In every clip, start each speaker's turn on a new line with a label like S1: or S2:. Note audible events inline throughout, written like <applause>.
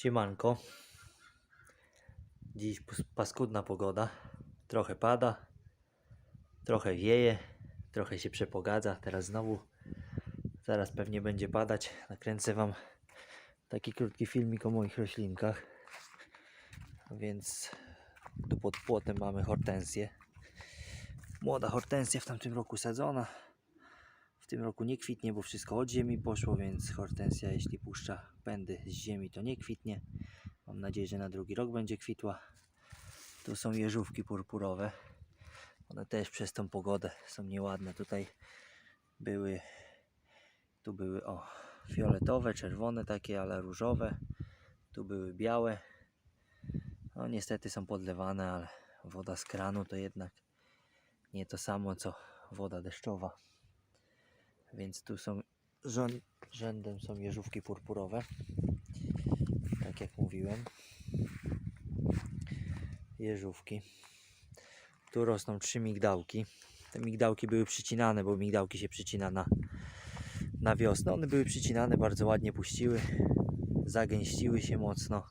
S1: Siemanko. Dziś paskudna pogoda. Trochę pada, trochę wieje, trochę się przepogadza. Teraz znowu, zaraz pewnie będzie padać. Nakręcę Wam taki krótki filmik o moich roślinkach. Więc tu pod płotem mamy hortensję. Młoda hortensja w tamtym roku sadzona. Tym roku nie kwitnie, bo wszystko od ziemi poszło, więc hortensja, jeśli puszcza pędy z ziemi, to nie kwitnie. Mam nadzieję, że na drugi rok będzie kwitła. Tu są jeżówki purpurowe. One też przez tą pogodę są nieładne. Tutaj były, tu były o fioletowe, czerwone takie, ale różowe. Tu były białe. No niestety są podlewane, ale woda z kranu to jednak nie to samo co woda deszczowa. Więc tu są rzędem są jeżówki purpurowe. Tak jak mówiłem. Jeżówki. Tu rosną trzy migdałki. Te migdałki były przycinane, bo migdałki się przycina na, na wiosnę. One były przycinane, bardzo ładnie puściły. Zagęściły się mocno.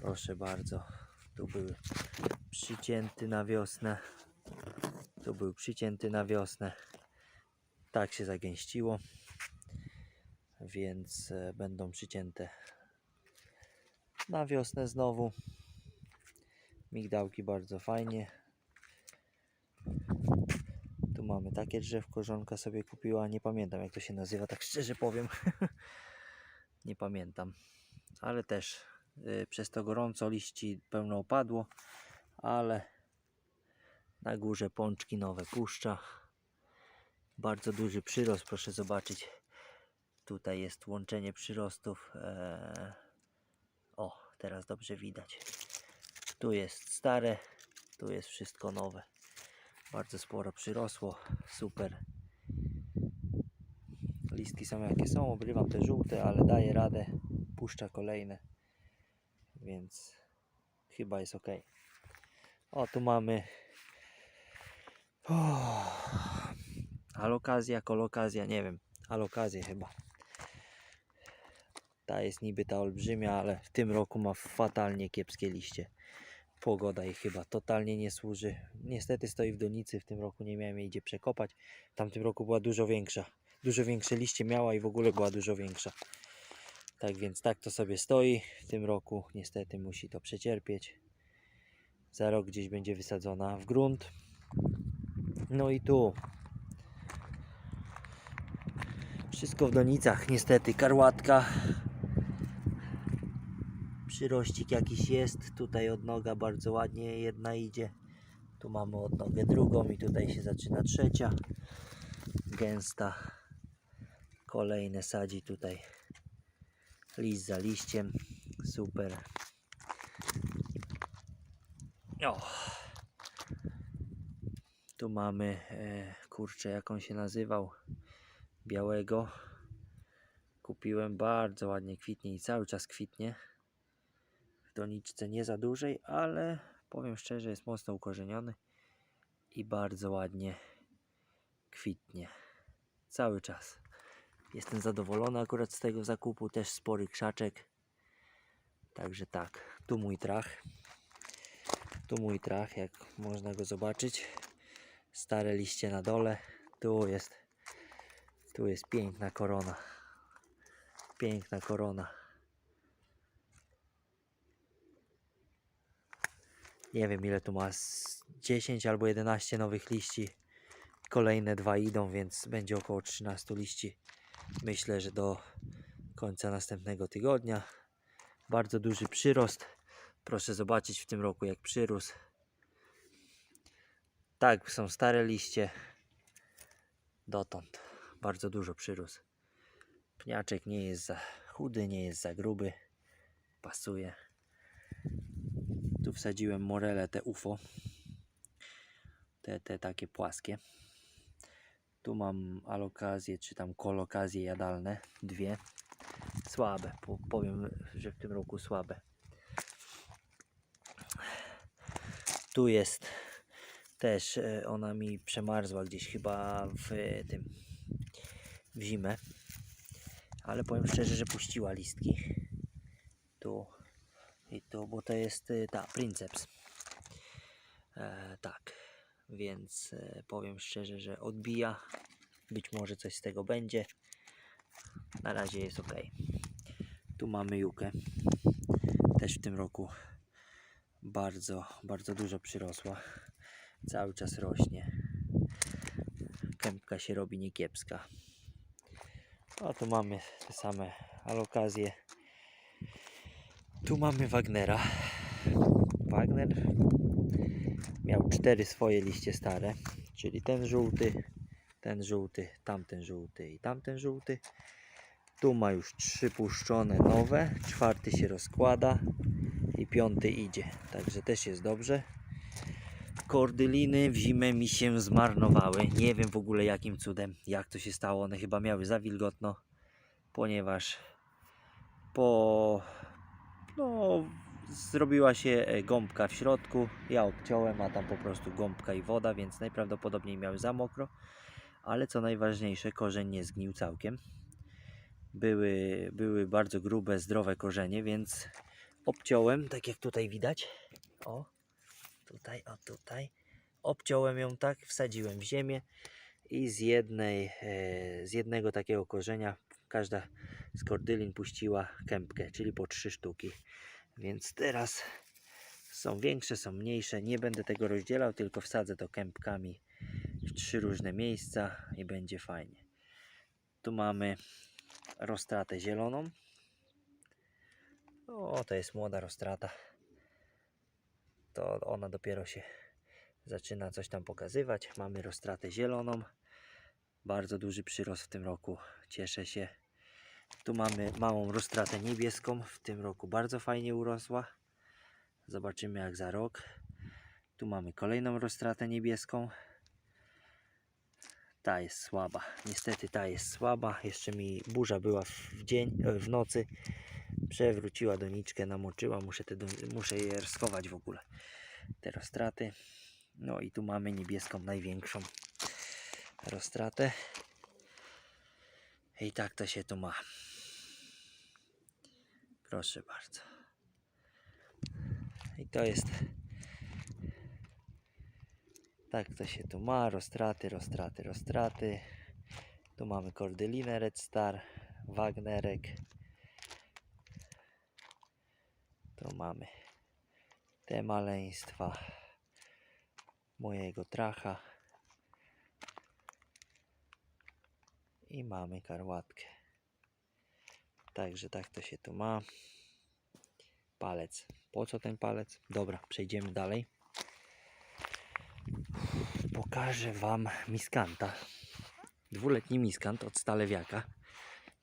S1: Proszę bardzo. Tu były przycięty na wiosnę. Tu był przycięty na wiosnę tak się zagęściło, więc e, będą przycięte na wiosnę znowu. Migdałki bardzo fajnie. Tu mamy takie drzewko, żonka sobie kupiła. Nie pamiętam jak to się nazywa, tak szczerze powiem. <laughs> Nie pamiętam, ale też y, przez to gorąco liści pełno opadło, ale na górze pączki nowe puszcza bardzo duży przyrost, proszę zobaczyć. Tutaj jest łączenie przyrostów. Eee, O, teraz dobrze widać. Tu jest stare, tu jest wszystko nowe. Bardzo sporo przyrosło, super. Listki są jakie są, obrywam te żółte, ale daję radę. Puszcza kolejne, więc chyba jest ok. O, tu mamy. Oh. Alokazja, kolokazja, nie wiem. Alokazję chyba. Ta jest niby ta olbrzymia, ale w tym roku ma fatalnie kiepskie liście. Pogoda jej chyba totalnie nie służy. Niestety stoi w donicy, w tym roku nie miałem jej gdzie przekopać. W tamtym roku była dużo większa. Dużo większe liście miała i w ogóle była dużo większa. Tak więc tak to sobie stoi. W tym roku niestety musi to przecierpieć. Za rok gdzieś będzie wysadzona w grunt. No i tu Wszystko w donicach, niestety. Karłatka. Przyrościk jakiś jest. Tutaj odnoga bardzo ładnie jedna idzie. Tu mamy odnogę drugą i tutaj się zaczyna trzecia. Gęsta. Kolejne sadzi tutaj. List za liściem. Super. O. Tu mamy, e, kurczę, jak on się nazywał białego. Kupiłem bardzo ładnie kwitnie i cały czas kwitnie. W doniczce nie za dużej, ale powiem szczerze, jest mocno ukorzeniony i bardzo ładnie kwitnie. Cały czas. Jestem zadowolony akurat z tego zakupu, też spory krzaczek. Także tak, tu mój trach. Tu mój trach, jak można go zobaczyć. Stare liście na dole. Tu jest tu jest piękna korona. Piękna korona. Nie wiem ile tu ma. z 10 albo 11 nowych liści. Kolejne dwa idą, więc będzie około 13 liści. Myślę, że do końca następnego tygodnia. Bardzo duży przyrost. Proszę zobaczyć w tym roku jak przyrósł. Tak, są stare liście. Dotąd bardzo dużo przyrósł. Pniaczek nie jest za chudy, nie jest za gruby. Pasuje. Tu wsadziłem morele te UFO. Te, te takie płaskie. Tu mam alokazje, czy tam kolokazje jadalne. Dwie. Słabe. Po, powiem, że w tym roku słabe. Tu jest też, e, ona mi przemarzła gdzieś chyba w e, tym w zimę. Ale powiem szczerze, że puściła listki. tu i tu, bo to jest y, ta Princeps. E, tak, więc e, powiem szczerze, że odbija. Być może coś z tego będzie. Na razie jest ok. Tu mamy jukę. Też w tym roku bardzo, bardzo dużo przyrosła. Cały czas rośnie. Kępka się robi niekiepska. O, tu mamy te same alokazje. Tu mamy Wagnera. Wagner miał cztery swoje liście stare, czyli ten żółty, ten żółty, tamten żółty i tamten żółty. Tu ma już trzy puszczone nowe, czwarty się rozkłada i piąty idzie, także też jest dobrze. Kordyliny w zimę mi się zmarnowały. Nie wiem w ogóle jakim cudem, jak to się stało. One chyba miały za wilgotno, ponieważ po no, zrobiła się e, gąbka w środku. Ja obciąłem, a tam po prostu gąbka i woda, więc najprawdopodobniej miały za mokro. Ale co najważniejsze, korzeń nie zgnił całkiem. Były, były bardzo grube, zdrowe korzenie, więc obciąłem, tak jak tutaj widać. O, tutaj, o tutaj. Obciąłem ją tak, wsadziłem w ziemię i z jednej, e, z jednego takiego korzenia każda z kordylin puściła kępkę, czyli po trzy sztuki. Więc teraz są większe, są mniejsze. Nie będę tego rozdzielał, tylko wsadzę to kępkami w trzy różne miejsca i będzie fajnie. Tu mamy roztratę zieloną. O, to jest młoda roztrata. To ona dopiero się zaczyna coś tam pokazywać. Mamy roztratę zieloną. Bardzo duży przyrost w tym roku. Cieszę się. Tu mamy małą roztratę niebieską. W tym roku bardzo fajnie urosła. Zobaczymy jak za rok. Tu mamy kolejną roztratę niebieską. Ta jest słaba. Niestety ta jest słaba. Jeszcze mi burza była w dzień, e, w nocy. Przewróciła doniczkę, namoczyła. Muszę, te, muszę je schować w ogóle. Te roztraty. No i tu mamy niebieską największą roztratę. I tak to się tu ma. Proszę bardzo. I to jest. Tak to się tu ma. Roztraty, roztraty, roztraty. Tu mamy kordylinę Red Star, Wagnerek. Tu mamy te maleństwa mojego tracha. I mamy karłatkę. Także tak to się tu ma. Palec. Po co ten palec? Dobra, przejdziemy dalej. Pokażę Wam miskanta. Dwuletni miskant od stalewiaka.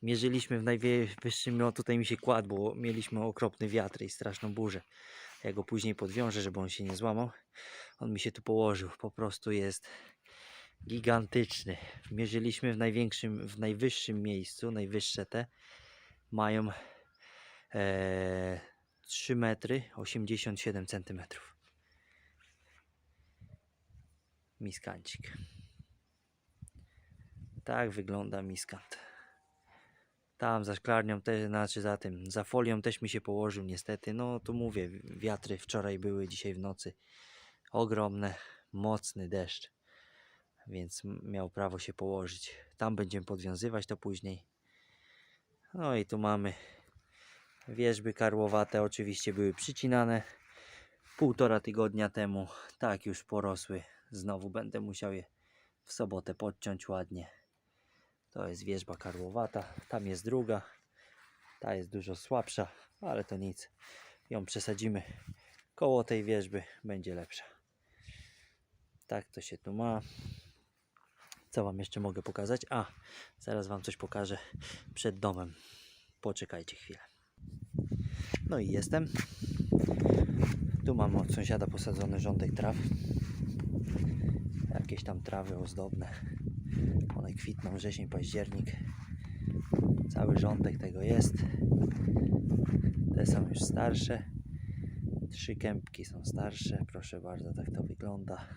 S1: Mierzyliśmy w najwyższym, no tutaj mi się kładł, bo mieliśmy okropny wiatr i straszną burzę. Ja go później podwiążę, żeby on się nie złamał. On mi się tu położył. Po prostu jest gigantyczny. Mierzyliśmy w największym, w najwyższym miejscu, najwyższe te mają e, 3 metry 87 centymetrów. Miskancik. Tak wygląda miskant. Tam za szklarnią też, znaczy za tym, za folią też mi się położył niestety. No tu mówię, wiatry wczoraj były, dzisiaj w nocy. Ogromne, mocny deszcz więc miał prawo się położyć. Tam będziemy podwiązywać to później. No i tu mamy wierzby karłowate, oczywiście były przycinane półtora tygodnia temu. Tak już porosły. Znowu będę musiał je w sobotę podciąć ładnie. To jest wierzba karłowata, tam jest druga. Ta jest dużo słabsza, ale to nic. Ją przesadzimy koło tej wierzby, będzie lepsza. Tak to się tu ma. Co Wam jeszcze mogę pokazać? A, zaraz Wam coś pokażę przed domem. Poczekajcie chwilę. No i jestem. Tu mam od sąsiada posadzony rządek traw. Jakieś tam trawy ozdobne. One kwitną wrzesień, październik. Cały rządek tego jest. Te są już starsze. Trzy kępki są starsze. Proszę bardzo, tak to wygląda.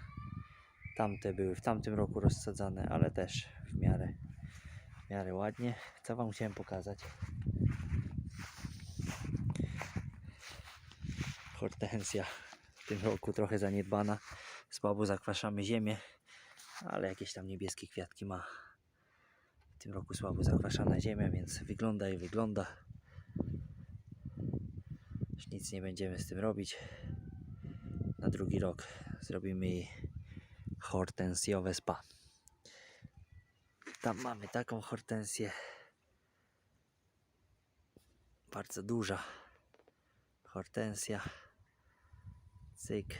S1: Tamte były w tamtym roku rozsadzane, ale też w miarę, w miarę ładnie. Co Wam chciałem pokazać? hortensja w tym roku trochę zaniedbana. Słabo zakwaszamy ziemię, ale jakieś tam niebieskie kwiatki ma. W tym roku słabo zakwaszana ziemia, więc wygląda i wygląda. Już nic nie będziemy z tym robić. Na drugi rok zrobimy jej hortensjowe spa. Tam mamy taką hortensję. Bardzo duża hortensja. Cyk.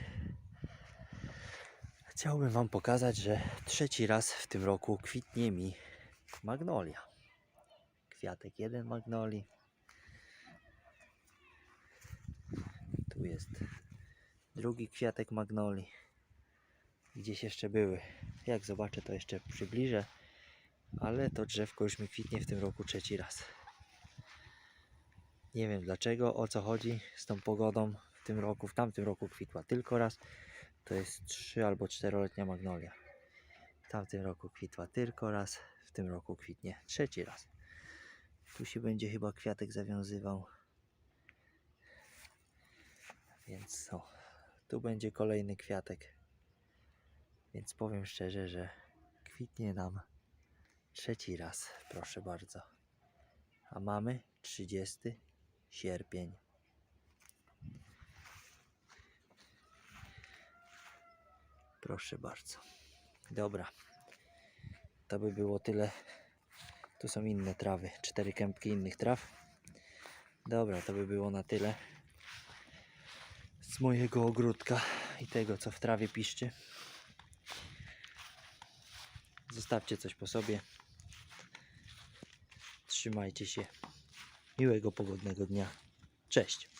S1: Chciałbym Wam pokazać, że trzeci raz w tym roku kwitnie mi magnolia. Kwiatek jeden magnolii. Tu jest drugi kwiatek magnolii. Gdzieś jeszcze były. Jak zobaczę, to jeszcze przybliżę. Ale to drzewko już mi kwitnie w tym roku trzeci raz. Nie wiem dlaczego, o co chodzi z tą pogodą w tym roku. W tamtym roku kwitła tylko raz. To jest 3 albo 4-letnia magnolia. W tamtym roku kwitła tylko raz, w tym roku kwitnie trzeci raz. Tu się będzie chyba kwiatek zawiązywał. Więc co? Tu będzie kolejny kwiatek. Więc powiem szczerze, że kwitnie nam trzeci raz, proszę bardzo. A mamy 30 sierpień. Proszę bardzo. Dobra. To by było tyle. Tu są inne trawy. Cztery kępki innych traw. Dobra, to by było na tyle. Z mojego ogródka i tego, co w trawie piszczy. Zostawcie coś po sobie. Trzymajcie się. Miłego, pogodnego dnia. Cześć.